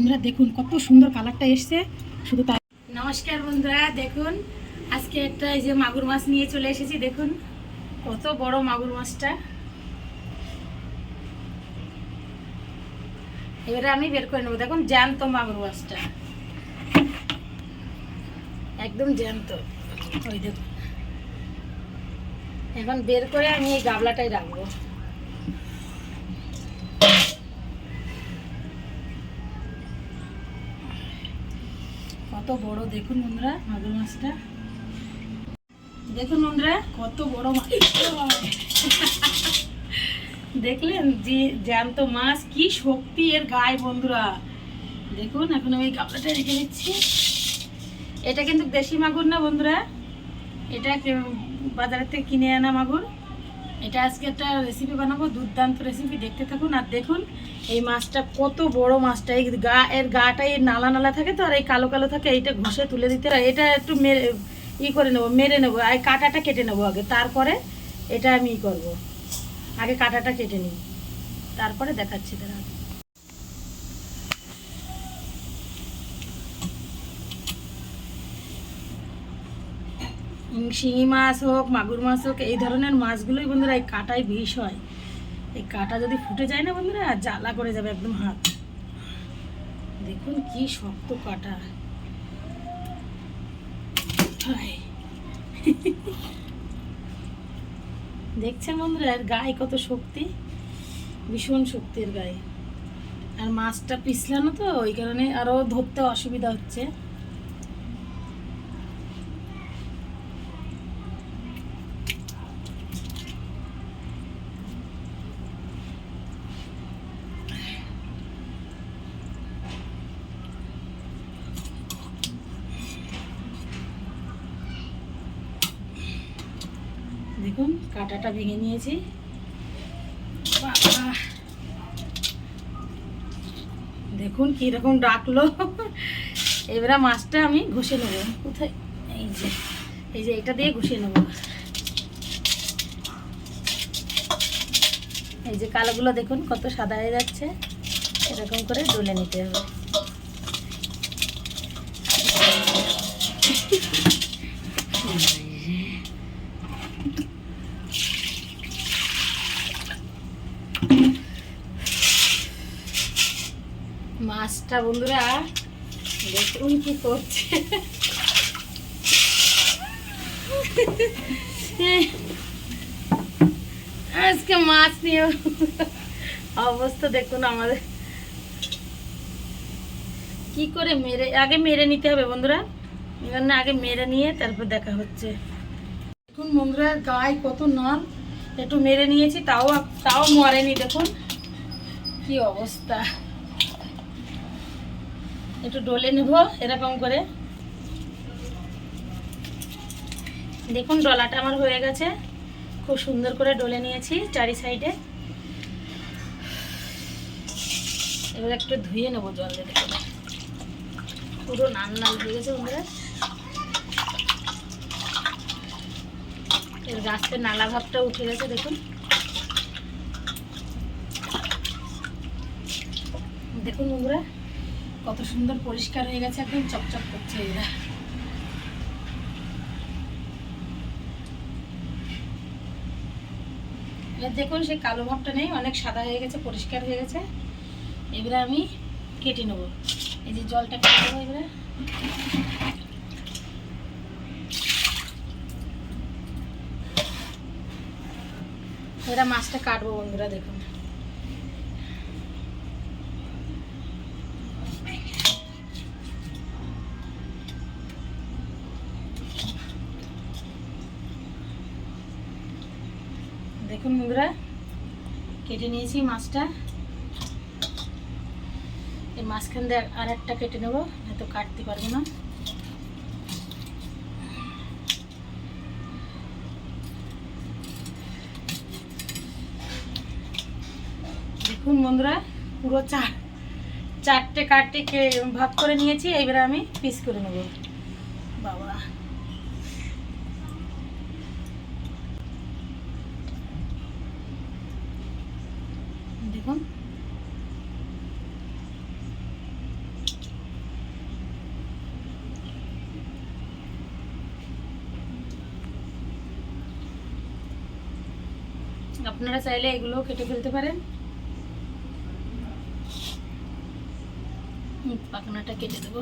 বন্ধুরা, দেখুন কত সুন্দর কালারটা এসছে। শুধু তাই নমস্কার বন্ধুরা, দেখুন, আজকে একটা এই যে মাগুর মাছ নিয়ে চলে এসেছি, দেখুন, কত বড় মাগুর মাছটা। এবারে আমি বের করে নেব, দেখুন, জ্যান্ত মাগুর মাছটা। একদম জ্যান্ত। ওই দেখুন। এখন বের করে আমি এই গাবলাটাই রাখব। কত বড়, দেখুন বন্ধুরা, মাগুর মাছটা। দেখুন বন্ধুরা, কত বড় মাছ। দেখলেন যে জ্যান্ত মাছ, কি শক্তি এর গায়ে বন্ধুরা। দেখুন, এখন আমি গাবলাটা রেখে দিচ্ছি। এটা কিন্তু দেশি মাগুর না বন্ধুরা। এটা বাজারের থেকে কিনে আনা মাগুর। এটা আজকে একটা রেসিপি বানাবো, দুর্দান্ত রেসিপি দেখতে থাকুন আর দেখুন এই মাছটা কত বড় মাছটা। এই গা, এর গাটা এই নালা নালা থাকে তো, আর এই কালো কালো থাকে, এইটা ঘষে তুলে দিতে হয়। এটা একটু মেরে, ই করে নেব, মেরে নেব আর কাঁটাটা কেটে নেব আগে। তারপরে এটা আমি ই করব। আগে কাঁটাটা কেটে নিই। তারপরে দেখাচ্ছি তারা। শিঙি মাছ হোক, মাগুর মাছ হোক, এই ধরনের মাছগুলোই বন্ধুরা এই কাঁটায় বিষ হয়। এই কাঁটা যদি ফুটে যায় না বন্ধুরা, জ্বালা করে যাবে একদম হাত। দেখুন কি শক্ত কাঁটা। দেখছেন বন্ধুরা, এর গায়ে কত শক্তি? ভীষণ শক্তির গায়ে। আর মাছটা পিছলানো তো, ওই কারণে আরও ধরতে অসুবিধা হচ্ছে। দেখুন, কাঁটাটা ভেঙে নিয়েছি! দেখুন কীরকম ডাকলো। এবারে মাছটা আমি ঘষে নেব। কোথায়? এই যে এই যে এটা দিয়ে ঘষে নেব। এই যে কালোগুলো দেখুন, কত সাদা হয়ে যাচ্ছে। এরকম করে ডলে নিতে হবে। মাছটা বন্ধুরা, দেখুন কি করছে। আজকে মাছ নিয়ে অবস্থা দেখুন আমাদের। কি করে মেরে, আগে মেরে নিতে হবে বন্ধুরা। এখানে আগে মেরে নিয়ে তারপর দেখা হচ্ছে। দেখুন বন্ধুরা, গায়ে কত নাল। একটু মেরে নিয়েছি, তাও তাও মরেনি, দেখুন। কি অবস্থা। একটু ডলে নেব, এরকম করে। দেখুন, ডলাটা আমার হয়ে গেছে। খুব সুন্দর করে ডলে নিয়েছি চারি সাইডে। এবার একটু ধুয়ে নেব জল দিয়ে পুরো নাল নাল হয়ে গেছে বন্ধুরা। এর গাছের নালা ভাবটা উঠে গেছে, দেখুন। দেখুন বন্ধুরা কত সুন্দর পরিষ্কার হয়ে গেছে, একদম চকচক করছে এরা। এবার দেখুন, সেই কালো ভাবটা নেই, অনেক সাদা হয়ে গেছে, পরিষ্কার হয়ে গেছে। এবারে আমি কেটে নেব। এই যে জলটা কেটে নেব এবারে। এরা মাছটা কাটবো বন্ধুরা, দেখুন। দেখুন বন্ধুরা কেটে নিয়েছি মাছটা। এই মাঝখান দিয়ে আর একটা কেটে নেব হয়তো কাটতে পারব না। দেখুন বন্ধুরা, পুরো চার চারটে কাটতে ভাগ করে নিয়েছি, এইবারে আমি পিস করে নেব বাবা দেখুন আপনারা চাইলে এগুলো কেটে ফেলতে পারেন। হুম, পাখনাটা কেটে দেবো।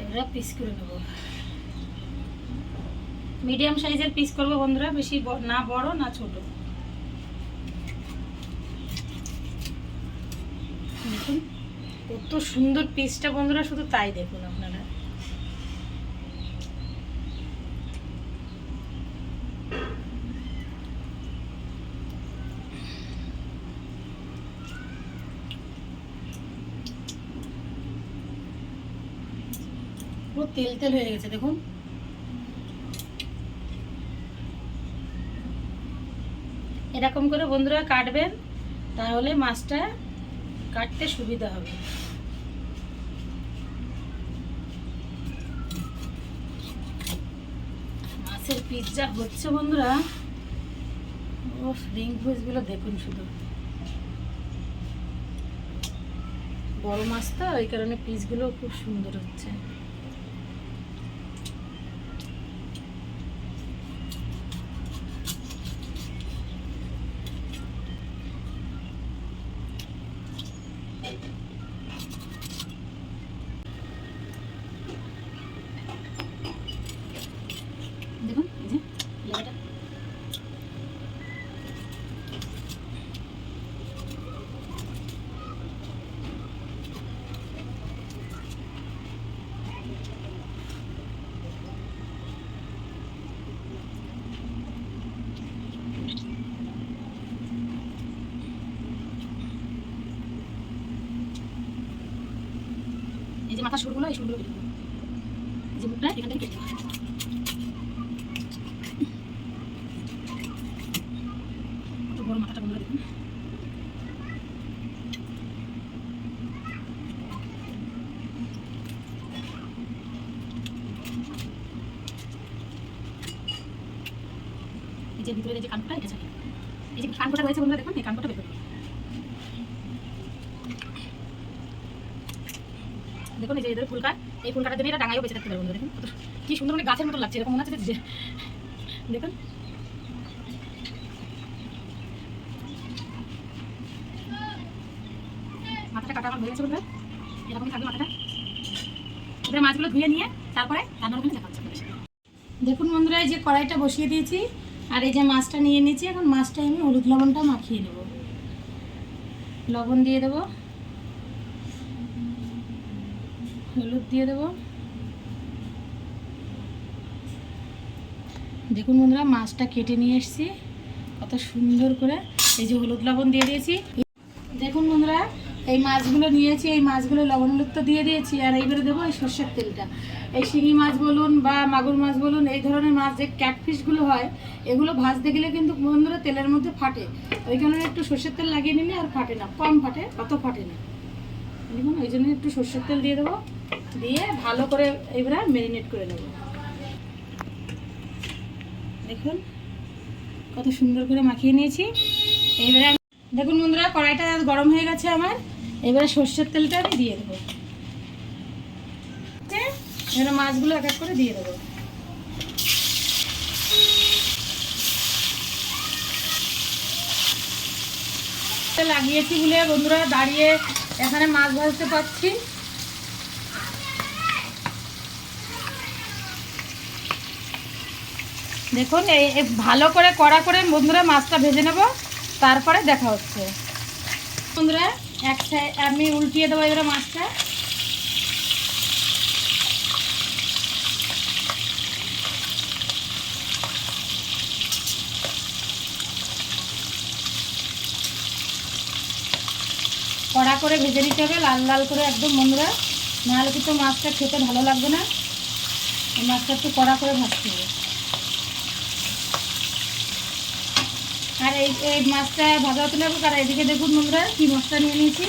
এবার পিস করে নেব মিডিয়াম সাইজের পিস করব বন্ধুরা বেশি না বড় না ছোট। দেখুন কত সুন্দর পিসটা বন্ধুরা শুধু তাই দেখুন আপনারা পুরো তেল তেল হয়ে গেছে, দেখুন। এরকম করে বন্ধুরা কাটবেন, তাহলে মাছটা কাটতে সুবিধা হবে। মাছের পিৎজা হচ্ছে বন্ধুরা ও রিংগুলো দেখুন শুধু। বড় মাছ তো ওই কারণে পিসগুলো খুব সুন্দর হচ্ছে দেখুন এই যে লেখাটা মাথা সুরগুলো এই সুরগুলো কেটে যে মুখটা এখান কেটে যে ভিতরে যে কানটা, এটা ছাড়িয়ে এই যে কানকোটা রয়েছে বন্ধুরা, দেখুন, এই কানকোটা বের করে দেখুন এই যে এদের ফুল কাট, এই ফুল কাটার জন্য এটা ডাঙায়ও বেঁচে থাকতে পারে বন্ধুরা, দেখুন। কি সুন্দর মানে গাছের মতো লাগছে, এরকম মনে হচ্ছে যে দেখুন। দেখুন বন্ধুরা, এই যে কড়াইটা বসিয়ে দিয়েছি, আর এই যে মাছটা নিয়ে নিয়েছি, এখন মাছটা আমি হলুদ লবণটা মাখিয়ে নেব। লবণ দিয়ে দেবো। হলুদ দিয়ে দেবো। দেখুন বন্ধুরা, মাছটা কেটে নিয়ে এসেছি। কত সুন্দর করে এই যে হলুদ লবণ দিয়ে দিয়েছি। দেখুন বন্ধুরা, এই মাছগুলো নিয়েছি, এই মাছগুলো লবণ হলুদ তো দিয়ে দিয়েছি। আর এইবারে দেবো এই সর্ষের তেলটা। এই শিঙি মাছ বলুন বা মাগুর মাছ বলুন, এই ধরনের মাছ যে ক্যাটফিশগুলো হয়, এগুলো ভাজতে গেলে কিন্তু বন্ধুরা তেলের মধ্যে ফাটে। ওই কারণে একটু সর্ষের তেল লাগিয়ে নিলে আর ফাটে না, কম ফাটে, অত ফাটে না। দেখুন, ওই জন্য একটু সর্ষের তেল দিয়ে দেবো। দিয়ে ভালো করে এবারে ম্যারিনেট করে নেব। দেখুন, কত সুন্দর করে মাখিয়ে নিয়েছি। এবারে দেখুন বন্ধুরা, কড়াইটা গরম হয়ে গেছে আমার। এবারে সর্ষের তেলটা আমি দিয়ে দেবো। এবারে মাছগুলো এক এক করে দিয়ে দেবো। লাগিয়েছি বলে বন্ধুরা, দাঁড়িয়ে এখানে মাছ ভাজতে পারছি। দেখুন, এই ভালো করে কড়া করে বন্ধুরা মাছটা ভেজে নেব, তারপরে দেখা হচ্ছে। বন্ধুরা, এক সাইড আমি উল্টিয়ে দেবো এবারে মাছটা। কড়া করে ভেজে নিতে হবে, লাল লাল করে একদম, বন্ধুরা। নাহলে কিন্তু মাছটা খেতে ভালো লাগবে না। মাছটা একটু কড়া করে ভাজতে হবে। এই এই মাছটা ভাজা হতে লাগবে আর এদিকে দেখুন বন্ধুরা কি মশলা নিয়ে নিয়েছি।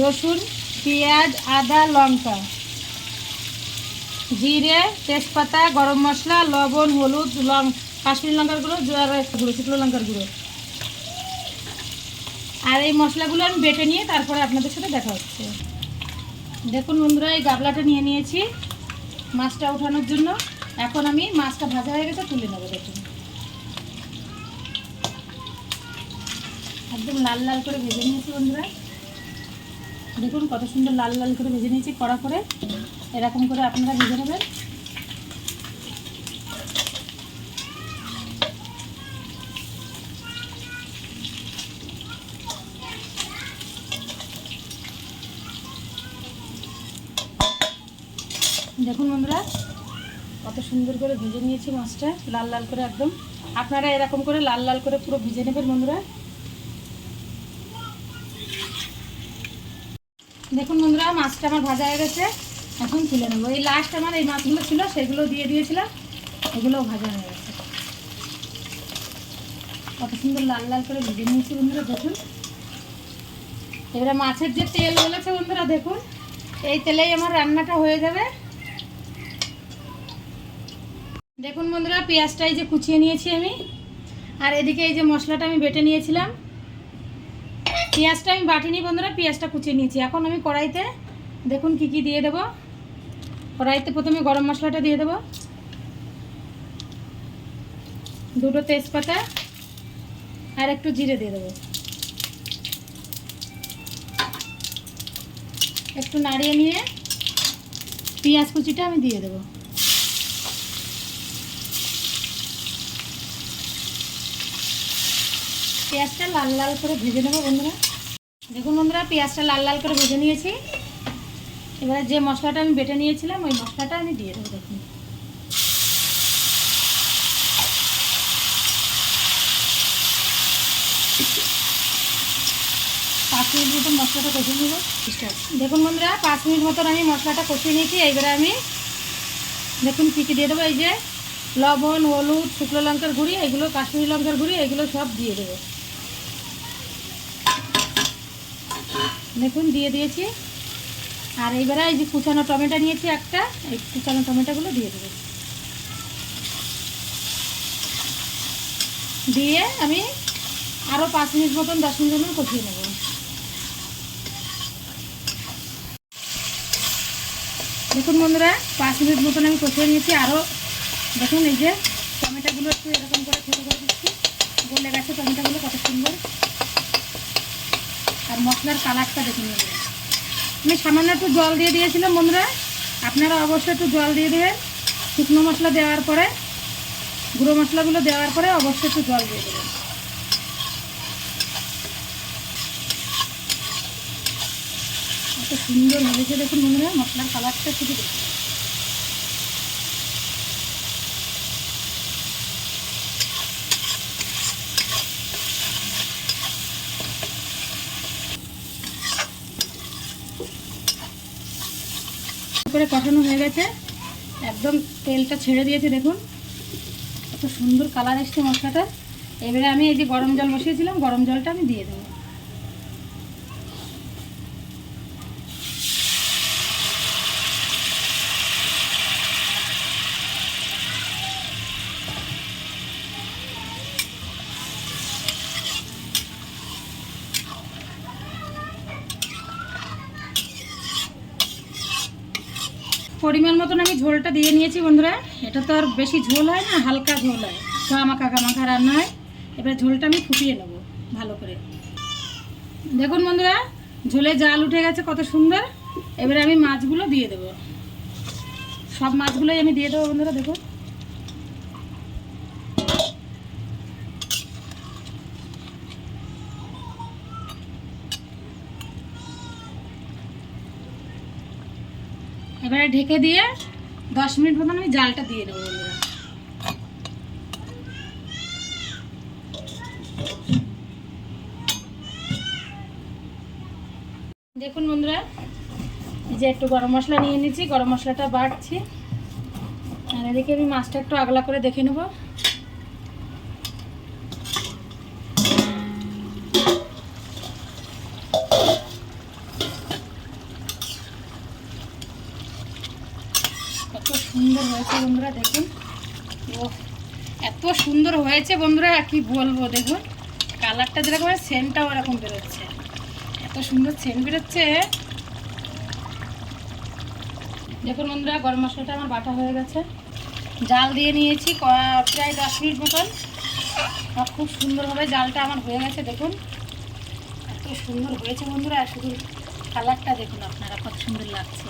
রসুন, পেঁয়াজ, আদা, লঙ্কা। জিরে, তেজপাতা, গরম মশলা, লবণ, হলুদ, লং, কাশ্মীর লঙ্কার গুঁড়ো আর গুঁড়ো, শুকনো লঙ্কার গুঁড়ো। আর এই মশলাগুলো আমি বেটে নিয়ে তারপরে আপনাদের সাথে দেখা হচ্ছে। দেখুন বন্ধুরা, এই গাবলাটা নিয়ে নিয়েছি মাছটা ওঠানোর জন্য। এখন আমি মাছটা ভাজা হয়ে গেছে, তুলে নেব দেখুন। একদম লাল লাল করে ভেজে নিয়েছি বন্ধুরা। দেখুন কত সুন্দর লাল লাল করে ভেজে নিয়েছি কড়া করে। এরকম করে আপনারা ভেজে নেবেন। দেখুন বন্ধুরা, কত সুন্দর করে ভেজে নিয়েছি মাছটা, লাল লাল করে একদম। আপনারা এরকম করে লাল লাল করে পুরো ভেজে নেবেন বন্ধুরা। দেখুন বন্ধুরা, মাছটা আমার ভাজা হয়ে গেছে। এখন তুলে নেব। এই লাস্ট আমার এই মাছগুলো ছিল, সেগুলো দিয়ে দিয়েছিলাম। এগুলোও ভাজা হয়ে গেছে। কত সুন্দর লাল লাল করে ভেজে নিয়েছি বন্ধুরা, দেখুন। এবারে মাছের যে তেল বলেছে বন্ধুরা, দেখুন। এই তেলেই আমার রান্নাটা হয়ে যাবে। দেখুন বন্ধুরা পেঁয়াজটা এই যে কুচিয়ে নিয়েছি আমি। আর এদিকে এই যে মশলাটা আমি বেটে নিয়েছিলাম। পেঁয়াজটা আমি বাটি বাটিনি বন্ধুরা, পেঁয়াজটা কুচিয়ে নিয়েছি। এখন আমি কড়াইতে দেখুন কি কি দিয়ে দেব। কড়াইতে প্রথমে গরম মশলাটা দিয়ে দেব। দুটো তেজপাতা আর একটু জিরে দিয়ে দেবো। একটু নাড়িয়ে নিয়ে পেঁয়াজ কুচিটা আমি দিয়ে দেবো। পেঁয়াজটা লাল লাল করে ভেজে নেব বন্ধুরা। দেখুন বন্ধুরা, পেঁয়াজটা লাল লাল করে ভেজে নিয়েছি। এবারে যে মশলাটা আমি বেটে নিয়েছিলাম, ওই মশলাটা আমি দিয়ে দেবো দেখুন। পাঁচ মিনিট মতন মশলাটা কষিয়ে নেব। দেখুন বন্ধুরা, পাঁচ মিনিট মতন আমি মশলাটা কষিয়ে নিয়েছি। এইবারে আমি দেখুন কী কী দিয়ে দেবো, এই যে লবণ, হলুদ, শুকনো লঙ্কার গুঁড়ি, এগুলো কাশ্মীরি লঙ্কার গুঁড়ি, এগুলো সব দিয়ে দেবো। দেখুন, দিয়ে দিয়েছি। আর এইবারে এই যে কুচানো টমেটো নিয়েছি একটা, এই কুচানো টমেটোগুলো দিয়ে দেবো। দিয়ে আমি আরও পাঁচ মিনিট মতন, দশ মিনিট মতন কষিয়ে নেব। দেখুন বন্ধুরা, পাঁচ মিনিট মতন আমি কষিয়ে নিয়েছি। আরও দেখুন, এই যে টমেটোগুলো একটু এরকম করে ছোটো করে দিচ্ছি। গলে গেছে টমেটোগুলো, কত সুন্দর। আর মশলার কালারটা দেখুন বন্ধুরা আমি সামান্য একটু জল দিয়ে দিয়েছিলাম বন্ধুরা। আপনারা অবশ্যই একটু জল দিয়ে দেবেন। শুকনো মশলা দেওয়ার পরে, গুঁড়ো মশলাগুলো দেওয়ার পরে অবশ্যই একটু জল দিয়ে দেবেন। এত সুন্দর হয়েছে দেখুন বন্ধুরা, মশলার কালারটা শুধু দেখুন। করে কষানো হয়ে গেছে। একদম তেলটা ছেড়ে দিয়েছে, দেখুন। এত সুন্দর কালার এসছে মশলাটা। এবারে আমি এই যে গরম জল বসিয়েছিলাম, গরম জলটা আমি দিয়ে দেবো। পরিমাণ মতন আমি ঝোলটা দিয়ে নিয়েছি বন্ধুরা। এটা তো আর বেশি ঝোল হয় না, হালকা ঝোল হয়। তো আমাকা কামাখা রান্না হয়। এবার ঝোলটা আমি ফুটিয়ে নেব ভালো করে। দেখুন বন্ধুরা, ঝোলে জাল উঠে গেছে কত সুন্দর। এবারে আমি মাছগুলো দিয়ে দেব। সব মাছগুলোই আমি দিয়ে দেবো বন্ধুরা, দেখুন। এবারে ঢেকে দিয়ে দশ মিনিট মতন আমি জালটা দিয়ে দেবো দেখুন বন্ধুরা যে একটু গরম মশলা নিয়ে নিয়েছি গরম মশলাটা বাড়ছি। আর এদিকে আমি মাছটা একটু আগলা করে দেখে নেব কত সুন্দর হয়েছে বন্ধুরা, দেখুন। ও এত সুন্দর হয়েছে বন্ধুরা কি বলব, দেখুন। কালারটা যেরকম সেন্টটাও এরকম বেরোচ্ছে। এত সুন্দর সেন্ট বেরোচ্ছে। দেখুন বন্ধুরা, গরম মশলাটা আমার বাটা হয়ে গেছে। জাল দিয়ে নিয়েছি প্রায় দশ মিনিট মতন। আর খুব সুন্দরভাবে জালটা আমার হয়ে গেছে, দেখুন। এত সুন্দর হয়েছে বন্ধুরা শুধু কালারটা দেখুন আপনারা, কত সুন্দর লাগছে।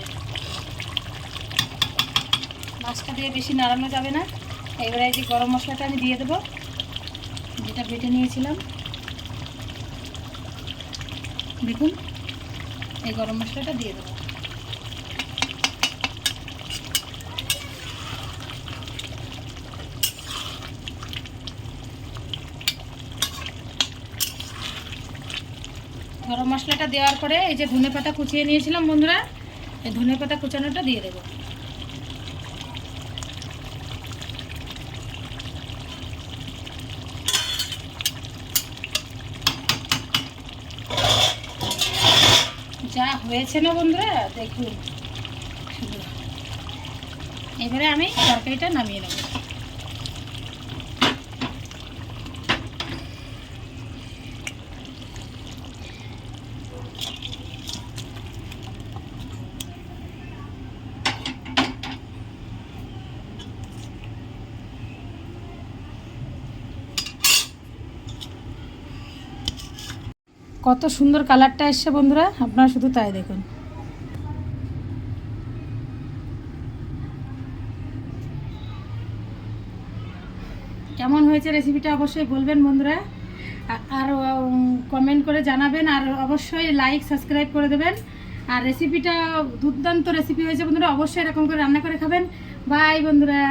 মাছটা দিয়ে বেশি নাড়ানো যাবে না। এবারে এই যে গরম মশলাটা আমি দিয়ে দেবো। যেটা বেটে নিয়েছিলাম। দেখুন, এই গরম মশলাটা দিয়ে দেবো। গরম মশলাটা দেওয়ার পরে এই যে ধনে পাতা কুচিয়ে নিয়েছিলাম বন্ধুরা, এই ধনে পাতা কুচানোটা দিয়ে দেবো যা হয়েছে না বন্ধুরা দেখুন। এবারে আমি তরকারিটা নামিয়ে নেব কত সুন্দর কালারটা এসছে বন্ধুরা, আপনারা শুধু তাই দেখুন। কেমন হয়েছে রেসিপিটা অবশ্যই বলবেন বন্ধুরা, আর কমেন্ট করে জানাবেন, আর অবশ্যই লাইক সাবস্ক্রাইব করে দেবেন। আর রেসিপিটা দুর্দান্ত রেসিপি হয়েছে বন্ধুরা, অবশ্যই এরকম করে রান্না করে খাবেন। বাই বন্ধুরা।